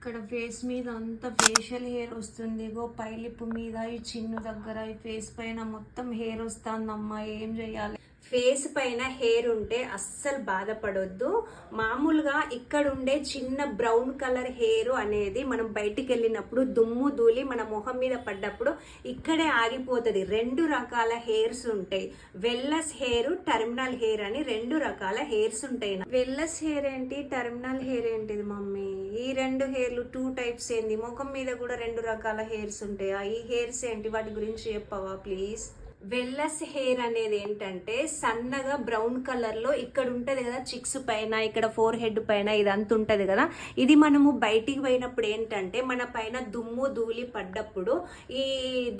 ఇక్కడ ఫేస్ మీద అంతా ఫేషియల్ హెయిర్ వస్తుంది. ఇగో పైలిప్పు మీద ఈ చిన్ను దగ్గర ఈ ఫేస్ పైన మొత్తం హెయిర్ వస్తుందమ్మా. ఏం చేయాలి ఫేస్ పైన హెయిర్ ఉంటే అస్సలు బాధపడొద్దు. మామూలుగా ఇక్కడ ఉండే చిన్న బ్రౌన్ కలర్ హెయిర్ అనేది మనం బయటికి వెళ్ళినప్పుడు దుమ్ము ధూళి మన మొహం మీద పడ్డప్పుడు ఇక్కడే ఆగిపోతుంది. రెండు రకాల హెయిర్స్ ఉంటాయి. వెల్లస్ హెయిర్ టర్మినల్ హెయిర్ అని రెండు రకాల హెయిర్స్ ఉంటాయి. వెల్లస్ హెయిర్ ఏంటి? టర్మినల్ హెయిర్ ఏంటిది మమ్మీ? ఈ రెండు హెయిర్లు టూ టైప్స్ ఏంది? ముఖం మీద కూడా రెండు రకాల హెయిర్స్ ఉంటాయా? ఈ హెయిర్స్ ఏంటి? వాటి గురించి చెప్పవా ప్లీజ్? వెల్లస్ హెయిర్ అనేది ఏంటంటే సన్నగా బ్రౌన్ కలర్లో ఇక్కడ ఉంటుంది కదా చిక్స్ పైన ఇక్కడ ఫోర్ హెడ్ పైన ఇదంతా ఉంటుంది కదా. ఇది మనము బయటికి పోయినప్పుడు ఏంటంటే మన పైన దుమ్ము ధూళి పడ్డప్పుడు ఈ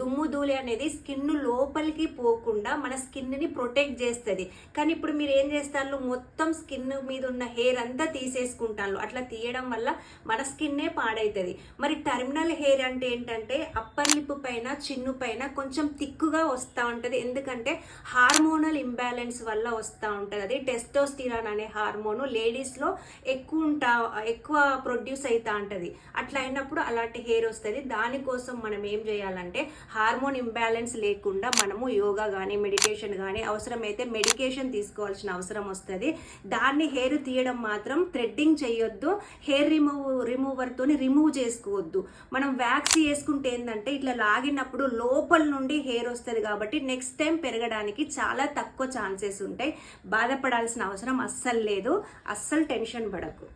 దుమ్ము ధూళి అనేది స్కిన్ లోపలికి పోకుండా మన స్కిన్ని ప్రొటెక్ట్ చేస్తుంది. కానీ ఇప్పుడు మీరు ఏం చేస్తారు? మొత్తం స్కిన్ మీద ఉన్న హెయిర్ అంతా తీసేసుకుంటాను అట్లా తీయడం వల్ల మన స్కిన్నే పాడవుతుంది మరి టర్మినల్ హెయిర్ అంటే ఏంటంటే అప్పర్ లిప్ పైన చిన్ను పైన కొంచెం తిక్కుగా వస్తా ఉంటుంది ఎందుకంటే హార్మోనల్ ఇంబ్యాలెన్స్ వల్ల వస్తూ ఉంటుంది. అది టెస్టోస్టిరాన్ అనే హార్మోను లేడీస్లో ఎక్కువ ఉంటా ఎక్కువ ప్రొడ్యూస్ అవుతూ ఉంటుంది. అట్లా అయినప్పుడు అలాంటి హెయిర్ వస్తుంది. దానికోసం మనం ఏం చేయాలంటే హార్మోన్ ఇంబ్యాలెన్స్ లేకుండా మనము యోగా కానీ మెడిటేషన్ కానీ అవసరమైతే మెడికేషన్ తీసుకోవాల్సిన అవసరం వస్తుంది. దాన్ని హెయిర్ తీయడం మాత్రం థ్రెడ్డింగ్ చేయొద్దు హెయిర్ రిమూవ్ రిమూవర్తో రిమూవ్ చేసుకోవద్దు. మనం వ్యాక్స్ చేసుకుంటే ఏంటంటే ఇట్లా లాగినప్పుడు లోపల నుండి హెయిర్ వస్తుంది కాబట్టి నెక్స్ట్ టైం పెరగడానికి చాలా తక్కువ ఛాన్సెస్ ఉంటాయి. బాధపడాల్సిన అవసరం అస్సలు లేదు. అస్సలు టెన్షన్ పడకు.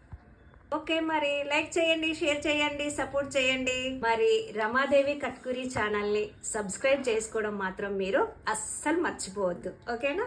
ఓకే మరి లైక్ చేయండి షేర్ చేయండి సపోర్ట్ చేయండి. మరి రమాదేవి కట్కురి ఛానల్ని సబ్స్క్రైబ్ చేసుకోవడం మాత్రం మీరు అస్సలు మర్చిపోవద్దు. ఓకేనా